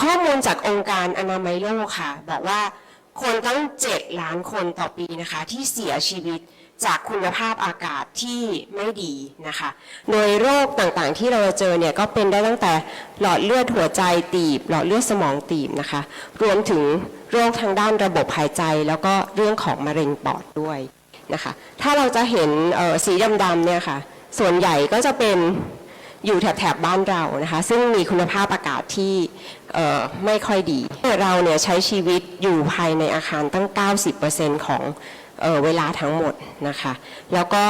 ข้อมูลจากองค์การอนามัยโลกค่ะบอกว่าคนตั้ง 7 ล้านคนต่อปีนะคะ ที่เสียชีวิตจากคุณภาพอากาศที่ไม่ดีนะคะ โดยโรคต่างๆที่เราเจอเนี่ยก็เป็นได้ตั้งแต่หลอดเลือดหัวใจตีบ หลอดเลือดสมองตีบนะคะ รวมถึงโรคทางด้านระบบหายใจ แล้วก็เรื่องของมะเร็งปอดด้วยนะคะ ถ้าเราจะเห็นสีดำๆเนี่ยค่ะ ส่วนใหญ่ก็จะเป็น อยู่แถบแถบบ้านเรานะคะ ซึ่งมีคุณภาพอากาศที่ไม่ค่อยดีเราเนี่ยใช้ชีวิตอยู่ภายในอาคารตั้ง 90%ของเออเวลาทั้งหมดนะคะ แล้วก็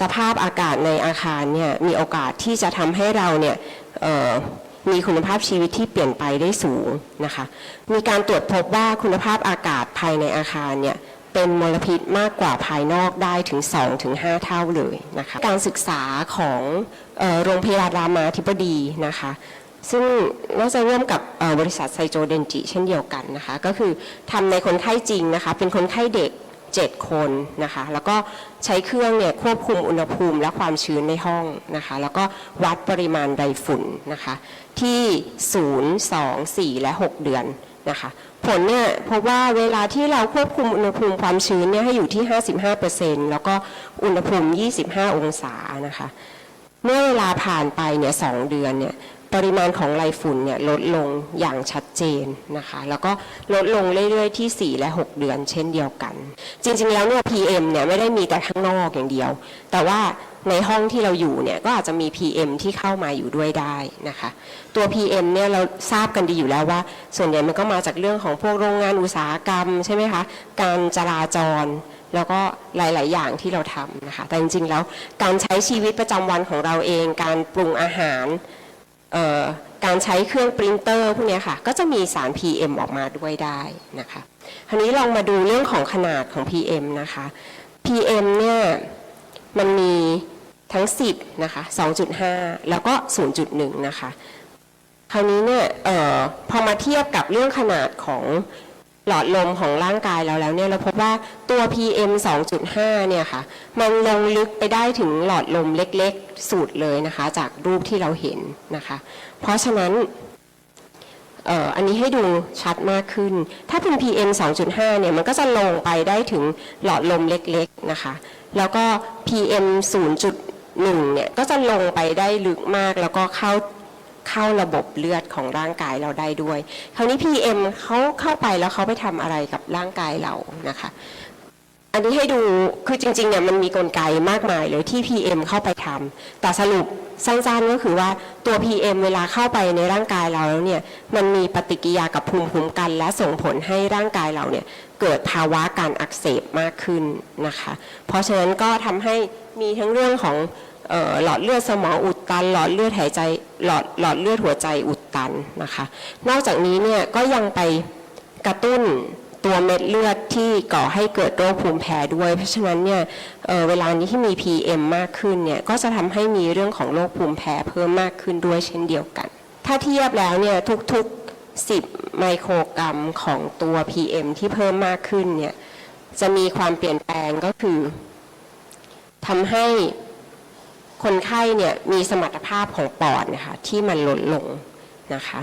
สภาพอากาศในอาคารเนี่ยมีโอกาสที่จะทำให้เราเนี่ยมีคุณภาพชีวิตที่เปลี่ยนไปได้สูงนะคะ มีการตรวจพบว่าคุณภาพอากาศภายในอาคารเนี่ย เป็นมลพิษมากกว่าภายนอกได้ถึง 2-5 เท่าเลยนะคะการศึกษาของโรงพยาบาลรามาธิบดีนะคะซึ่งน่าจะร่วมกับบริษัทไซโจเดนจิ เช่นเดียวกันนะคะก็คือทำในคนไข้จริงนะคะเป็นคนไข้เด็ก 7 คนนะคะแล้วก็ใช้เครื่องเนี่ยควบคุมอุณหภูมิและความชื้นในห้องนะคะแล้วก็วัดปริมาณไดฝุ่นนะคะที่ 0 2 4 และ 6 เดือน นะคะ ผลเนี่ยพบว่าเวลาที่เราควบคุมอุณหภูมิความชื้นเนี่ยให้อยู่ที่ 55%แล้วก็อุณหภูมิ 25 องศานะคะ เมื่อเวลาผ่านไปเนี่ยสองเดือนเนี่ยปริมาณของไรฝุ่นเนี่ยลดลงอย่างชัดเจนนะคะ แล้วก็ลดลงเรื่อยๆที่ 4 และ 6 เดือนเช่นเดียวกัน จริงๆแล้วเนี่ย PM เนี่ยไม่ได้มีแต่ข้างนอกอย่างเดียว แต่ว่า ในห้องที่เราอยู่เนี่ยก็อาจจะมี PM ที่เข้ามาอยู่ด้วยได้นะคะ ตัว PM เนี่ยเราทราบกันดีอยู่แล้วว่า ส่วนใหญ่มันก็มาจากเรื่องของพวกโรงงานอุตสาหกรรมใช่ไหมคะ การจราจรแล้วก็หลาย ๆ อย่างที่เราทำนะคะ แต่จริง ๆ แล้วการใช้ชีวิตประจำวันของเราเอง การปรุงอาหารการใช้เครื่องปรินเตอร์พวกนี้ค่ะ ก็จะมีสาร PM ออกมาด้วยได้นะคะ คราวนี้ลองมาดูเรื่องของขนาดของ PM นะคะ PM เนี่ย มันมีทั้ง 10นะคะ2.5 แล้วก็ 0.1 นะคะ คราวนี้เนี่ยออพอมาเทียบกับเรื่องขนาดของหลอดลมของร่างกายเราแล้วเนี่ยเราพบว่าตัว PM 2.5 เนี่ยค่ะ มันลงลึกไปได้ถึงหลอดลมเล็กๆสุดเลยนะคะ จากรูปที่เราเห็นนะคะ เพราะฉะนั้น อันนี้ให้ดูชัดมากขึ้น ถ้าเป็น PM 2.5 เนี่ย มันก็จะลงไปได้ถึงหลอดลมเล็กๆนะคะ แล้วก็ PM 0.1 เนี่ย ก็จะลงไปได้ลึกมาก แล้วก็เข้าเข้าระบบเลือดของร่างกายเราได้ด้วย คราวนี้ PM เขาเข้าไปแล้วเขาไปทำอะไรกับร่างกายเรานะคะ อันนี้ให้ดูคือจริงๆเนี่ยมันมีกลไกมากมายเลยที่ PM เข้าไปทำแต่สรุปสั้นๆก็คือว่าตัว PM เวลาเข้าไปในร่างกายเราแล้วเนี่ยมันมีปฏิกิริยากับภูมิคุ้มกัน และส่งผลให้ร่างกายเราเนี่ยเกิดภาวะการอักเสบมากขึ้นนะคะ เพราะฉะนั้นก็ทำให้มีทั้งเรื่องของหลอดเลือดสมองอุดตัน หลอดเลือดหายใจหลอดหลอดเลือดหัวใจอุดตันนะคะ นอกจากนี้เนี่ยก็ยังไปกระตุ้น ตัวเม็ดเลือดที่ก่อให้เกิดโรคภูมิแพ้ด้วย เพราะฉะนั้นเนี่ยเออเวลานี้ที่มี PM มากขึ้นเนี่ยก็จะทำให้มีเรื่องของโรคภูมิแพ้เพิ่มมากขึ้นด้วยเช่นเดียวกัน ถ้าเทียบแล้วเนี่ยทุกๆ 10 ไมโครกรัมของตัว PM ที่เพิ่มมากขึ้นเนี่ยจะมีความเปลี่ยนแปลงก็คือทำให้คนไข้เนี่ยมีสมรรถภาพของปอดนะคะที่มันลดลงนะคะ